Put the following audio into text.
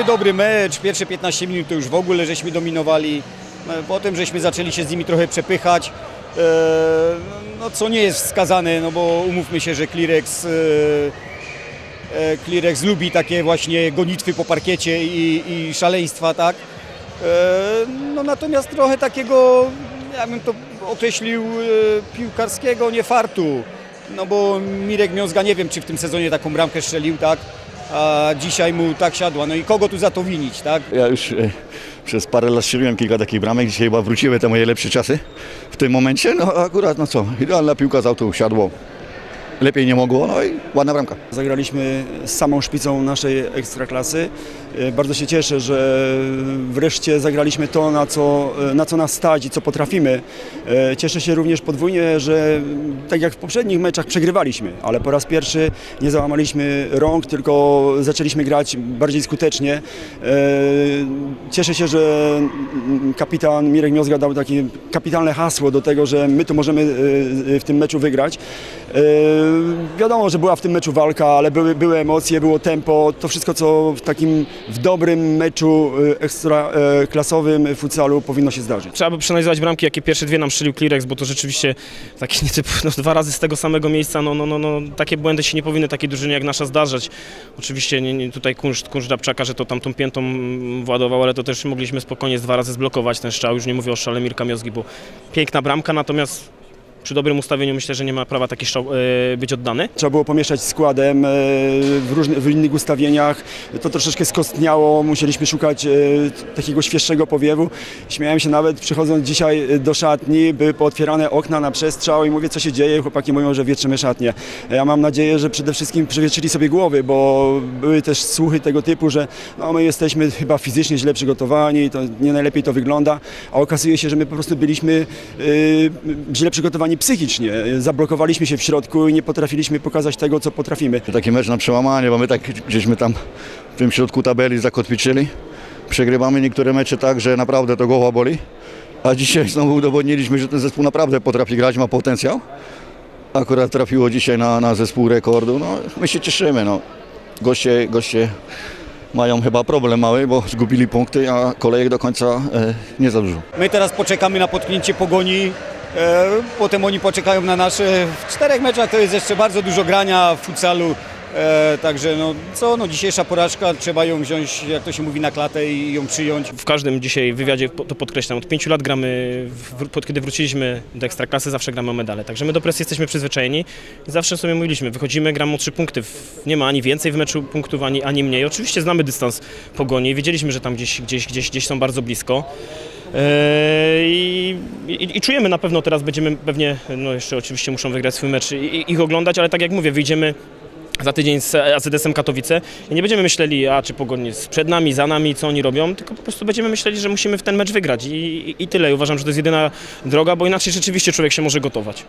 niby dobry mecz, pierwsze 15 minut to już w ogóle żeśmy dominowali. No, Potem żeśmy zaczęli się z nimi trochę przepychać. E, No, co nie jest wskazane, no bo umówmy się, że Klirex, e, e, Klirex lubi takie właśnie gonitwy po parkiecie i, i szaleństwa, tak? E, No natomiast trochę takiego, ja bym to określił, e, piłkarskiego niefartu. No bo Mirek Miozga nie wiem, czy w tym sezonie taką bramkę strzelił, tak? A dzisiaj mu tak siadła. No i kogo tu za to winić, tak? Ja już e, przez parę lat strzeliłem kilka takich bramek, dzisiaj chyba wróciły te moje lepsze czasy w tym momencie. No akurat, no co, idealna piłka z autu siadło. Lepiej nie mogło, no i ładna bramka. Zagraliśmy z samą szpicą naszej ekstraklasy. E, Bardzo się cieszę, że wreszcie zagraliśmy to, na co, e, na co nas stać i co potrafimy. E, Cieszę się również podwójnie, że tak jak w poprzednich meczach przegrywaliśmy, ale po raz pierwszy nie załamaliśmy rąk, tylko zaczęliśmy grać bardziej skutecznie. Cieszę się, że kapitan Mirek Miozga dał takie kapitalne hasło do tego, że my tu możemy w tym meczu wygrać. E, Wiadomo, że była w tym meczu walka, ale były, były emocje, było tempo, to wszystko, co w takim w dobrym meczu e, ekstra e, klasowym futsalu powinno się zdarzyć. Trzeba by przeanalizować bramki, jakie pierwsze dwie nam strzelił Klirex, bo to rzeczywiście takie nietyp, no, dwa razy z tego samego miejsca, no, no, no, no, takie błędy się nie powinny takiej drużynie jak nasza zdarzać. Oczywiście nie, nie, tutaj kunszt, kunszt Dabczaka, że to tam tą piętą mm, władował, ale to też mogliśmy spokojnie z dwa razy zblokować ten strzał, już nie mówię o strzale Mirka Miozgi, bo piękna bramka, natomiast przy dobrym ustawieniu myślę, że nie ma prawa taki e, być oddany. Trzeba było pomieszać składem e, w, różnych, w innych ustawieniach. To troszeczkę skostniało, musieliśmy szukać e, takiego świeższego powiewu. Śmiałem się nawet przychodząc dzisiaj do szatni, były pootwierane okna na przestrzał i mówię, co się dzieje. Chłopaki mówią, że wietrzymy szatnie. Ja mam nadzieję, że przede wszystkim przewietrzyli sobie głowy, bo były też słuchy tego typu, że no, my jesteśmy chyba fizycznie źle przygotowani, to nie najlepiej to wygląda, a okazuje się, że my po prostu byliśmy źle przygotowani psychicznie. Zablokowaliśmy się w środku i nie potrafiliśmy pokazać tego, co potrafimy. Taki mecz na przełamanie, bo my tak gdzieśmy tam w tym środku tabeli zakotwiczyli. Przegrywamy niektóre mecze tak, że naprawdę to głowa boli. A dzisiaj znowu udowodniliśmy, że ten zespół naprawdę potrafi grać, ma potencjał. Akurat trafiło dzisiaj na, na zespół rekordu. No, my się cieszymy. No. Goście, goście mają chyba problem mały, bo zgubili punkty, a kolejek do końca e, nie za dużo. My teraz poczekamy na potknięcie pogoni. E, potem oni poczekają na nasze. W czterech meczach to jest jeszcze bardzo dużo grania w futsalu. E, także no co, no dzisiejsza porażka, trzeba ją wziąć, jak to się mówi, na klatę i ją przyjąć. W każdym dzisiaj wywiadzie to podkreślam, od pięciu lat gramy, w, pod, kiedy wróciliśmy do Ekstraklasy, zawsze gramy o medale. Także my do presji jesteśmy przyzwyczajeni i zawsze sobie mówiliśmy, wychodzimy, gramy o trzy punkty. Nie ma ani więcej w meczu punktów, ani, ani mniej. Oczywiście znamy dystans pogoni, wiedzieliśmy, że tam gdzieś, gdzieś, gdzieś, gdzieś są bardzo blisko. Eee, I, i, I czujemy na pewno, teraz będziemy pewnie, no jeszcze oczywiście muszą wygrać swój mecz i ich oglądać, ale tak jak mówię, wyjdziemy za tydzień z AZS-em Katowice i nie będziemy myśleli, a czy Pogoń jest przed nami, za nami, co oni robią, tylko po prostu będziemy myśleli, że musimy w ten mecz wygrać i, i, i tyle. I uważam, że to jest jedyna droga, bo inaczej rzeczywiście człowiek się może gotować.